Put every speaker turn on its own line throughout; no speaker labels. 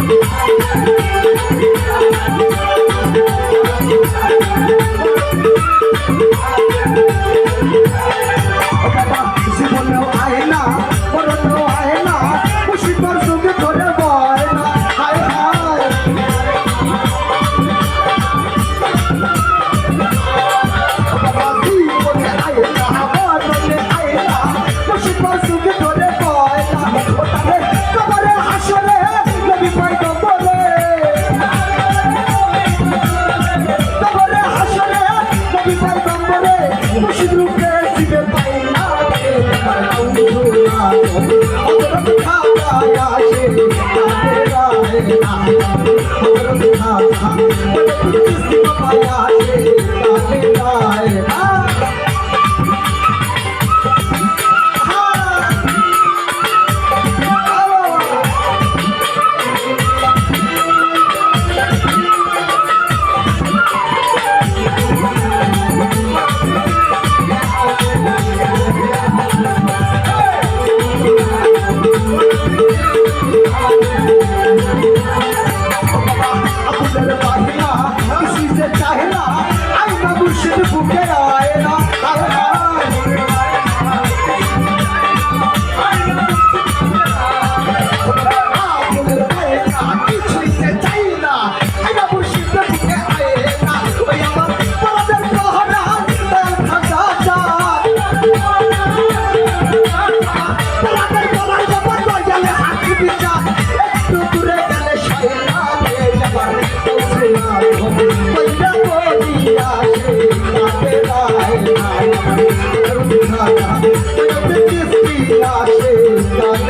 Música আকাশে আসে?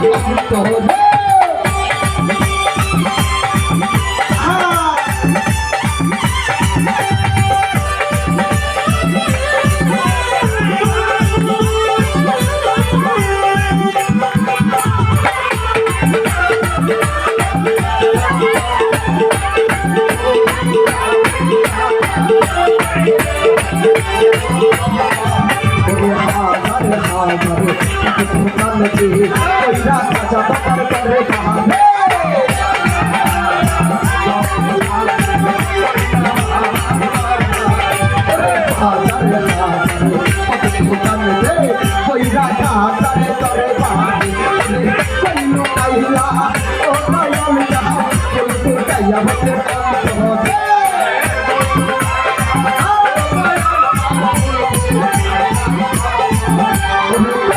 Deus me tornou. নাম নাকি পয়সা কাজা বাপার করে বাহানে পয়সা কাজা করে বাহানে কইলো কাইলা ও কাইলা যাহা কইতো কাইয়া হতে পারে Oh,